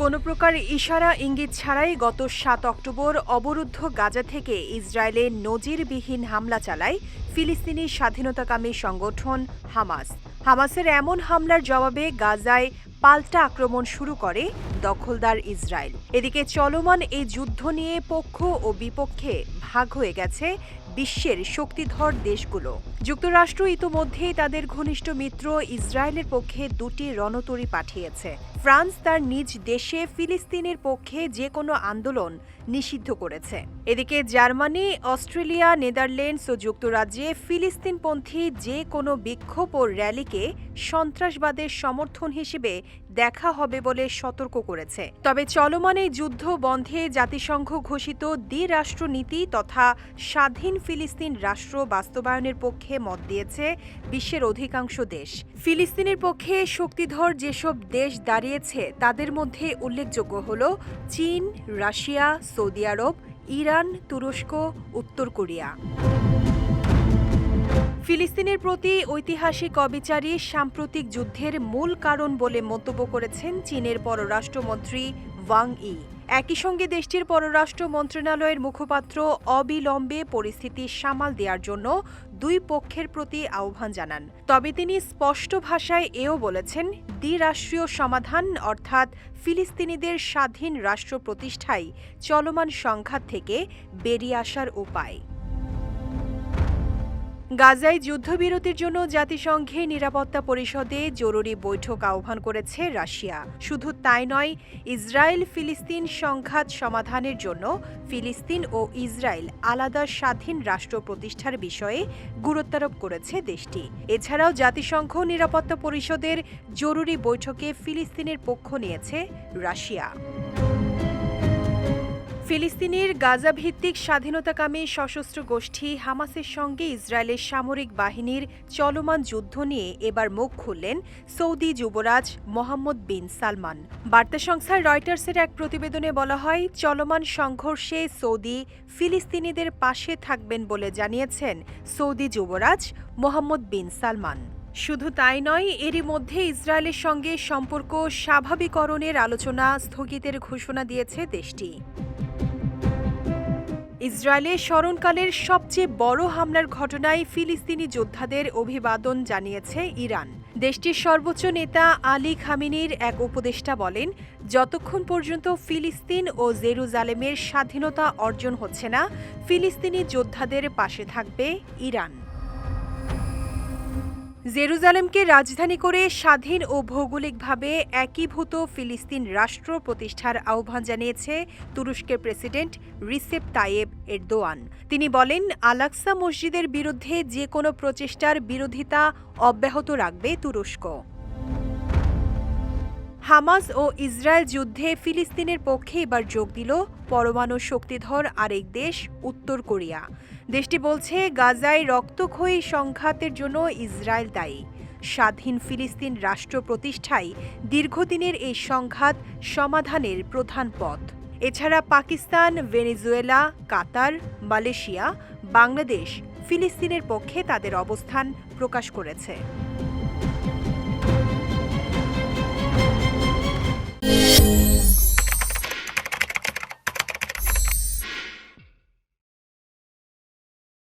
কোনো প্রকার ইশারা ইঙ্গিত ছাড়াই গত সাত অক্টোবর অবরুদ্ধ গাজা থেকে ইসরায়েলে নজিরবিহীন হামলা চালায় ফিলিস্তিনি স্বাধীনতাকামী সংগঠন হামাস। হামাসের এমন হামলার জবাবে গাজায় পাল্টা আক্রমণ শুরু করে দখলদার ইসরায়েল। এদিকে চলমান এই যুদ্ধ নিয়ে পক্ষ ও বিপক্ষে ভাগ হয়ে গেছে বিশ্বের শক্তিধর দেশগুলো। যুক্তরাষ্ট্র ইতোমধ্যেই তাদের ঘনিষ্ঠ মিত্র ইসরায়েলের পক্ষে দুটি রণতরী পাঠিয়েছে। ফ্রান্স তার নিজ দেশে ফিলিস্তিনের পক্ষে যে কোনো আন্দোলন নিষিদ্ধ করেছে। এদিকে জার্মানি, অস্ট্রেলিয়া, নেদারল্যান্ডস ও যুক্তরাজ্যে ফিলিস্তিনপন্থী যে কোনো বিক্ষোভ ও র্যালিকে সন্ত্রাসবাদের সমর্থন হিসেবে দেখা হবে বলে সতর্ক করেছে। তবে চলমান এই যুদ্ধ বন্ধে জাতিসংঘ ঘোষিত দ্বিরাষ্ট্রনীতি তথা স্বাধীন ফিলিস্তিন রাষ্ট্র বাস্তবায়নের পক্ষে মত দিয়েছে বিশ্বের অধিকাংশ দেশ। ফিলিস্তিনের পক্ষে শক্তিধর যেসব দেশ দাঁড়িয়েছে, তাদের মধ্যে উল্লেখযোগ্য হল চীন, রাশিয়া, সৌদি আরব, ইরান, তুরস্ক, উত্তর কোরিয়া। ফিলিস্তিনের প্রতি ঐতিহাসিক অবিচারী সাম্প্রতিক যুদ্ধের মূল কারণ বলে মন্তব্য করেছেন চীনের পররাষ্ট্রমন্ত্রী ওয়াং ই। একই সঙ্গে দেশটির পররাষ্ট্র মন্ত্রণালয়ের মুখপাত্র অবিলম্বে পরিস্থিতি সামাল দেওয়ার জন্য দুই পক্ষের প্রতি আহ্বান জানান। তবে তিনি স্পষ্ট ভাষায় এও বলেছেন, দ্বিরাষ্ট্রীয় সমাধান অর্থাৎ ফিলিস্তিনিদের স্বাধীন রাষ্ট্র প্রতিষ্ঠাই চলমান সংঘাত থেকে বেরিয়ে আসার উপায়। গাজায় যুদ্ধবিরতির জন্য জাতিসংঘে নিরাপত্তা পরিষদে জরুরি বৈঠক আহ্বান করেছে রাশিয়া। শুধু তাই নয় ইসরায়েল ফিলিস্তিন সংঘাত সমাধানের জন্য ফিলিস্তিন ও ইসরায়েল আলাদা স্বাধীন রাষ্ট্র প্রতিষ্ঠার বিষয়ে গুরুত্বারোপ করেছে দেশটি। এছাড়াও জাতিসংঘ নিরাপত্তা পরিষদের জরুরি বৈঠকে ফিলিস্তিনের পক্ষ নিয়েছে রাশিয়া। ফিলিস্তিনের গাজাভিত্তিক স্বাধীনতাকামী সশস্ত্র গোষ্ঠী হামাসের সঙ্গে ইসরায়েলের সামরিক বাহিনীর চলমান যুদ্ধ নিয়ে এবার মুখ খুললেন সৌদি যুবরাজ মোহাম্মদ বিন সালমান। বার্তা সংস্থা রয়টার্সের এক প্রতিবেদনে বলা হয়, চলমান সংঘর্ষে সৌদি ফিলিস্তিনিদের পাশে থাকবেন বলে জানিয়েছেন সৌদি যুবরাজ মোহাম্মদ বিন সালমান। শুধু তাই নয়, এরই মধ্যে ইসরায়েলের সঙ্গে সম্পর্ক স্বাভাবিকরণের আলোচনা স্থগিতের ঘোষণা দিয়েছে দেশটি। ইসরায়েলে স্মরণকালের সবচেয়ে বড় হামলার ঘটনায় ফিলিস্তিনি যোদ্ধাদের অভিবাদন জানিয়েছে ইরান। দেশটির সর্বোচ্চ নেতা আলী খামিনির এক উপদেষ্টা বলেন, যতক্ষণ পর্যন্ত ফিলিস্তিন ও জেরুজালেমের স্বাধীনতা অর্জন হচ্ছে না, ফিলিস্তিনি যোদ্ধাদের পাশে থাকবে ইরান। জেরুজালেমকে রাজধানী করে স্বাধীন ও ভৌগোলিকভাবে একীভূত ফিলিস্তিন রাষ্ট্র প্রতিষ্ঠার আহ্বান জানিয়েছে তুরস্কের প্রেসিডেন্ট রিসেপ তায়েব এরদোয়ান। তিনি বলেন আলাক্সা মসজিদের বিরুদ্ধে যে কোনো প্রচেষ্টার বিরোধিতা অব্যাহত রাখবে তুরস্ক। হামাস ও ইসরায়েল যুদ্ধে ফিলিস্তিনের পক্ষে এবার যোগ দিল পরমাণু শক্তিধর আরেক দেশ, উত্তর কোরিয়া। দেশটি বলছে, গাজায় রক্তক্ষয়ী সংঘাতের জন্য ইসরায়েল দায়ী। স্বাধীন ফিলিস্তিন রাষ্ট্র প্রতিষ্ঠাই দীর্ঘদিনের এই সংঘাত সমাধানের প্রধান পথ। এছাড়া Pakistan, Venezuela, Qatar, Malaysia, Bangladesh, ফিলিস্তিনের পক্ষে তাদের অবস্থান প্রকাশ করেছে।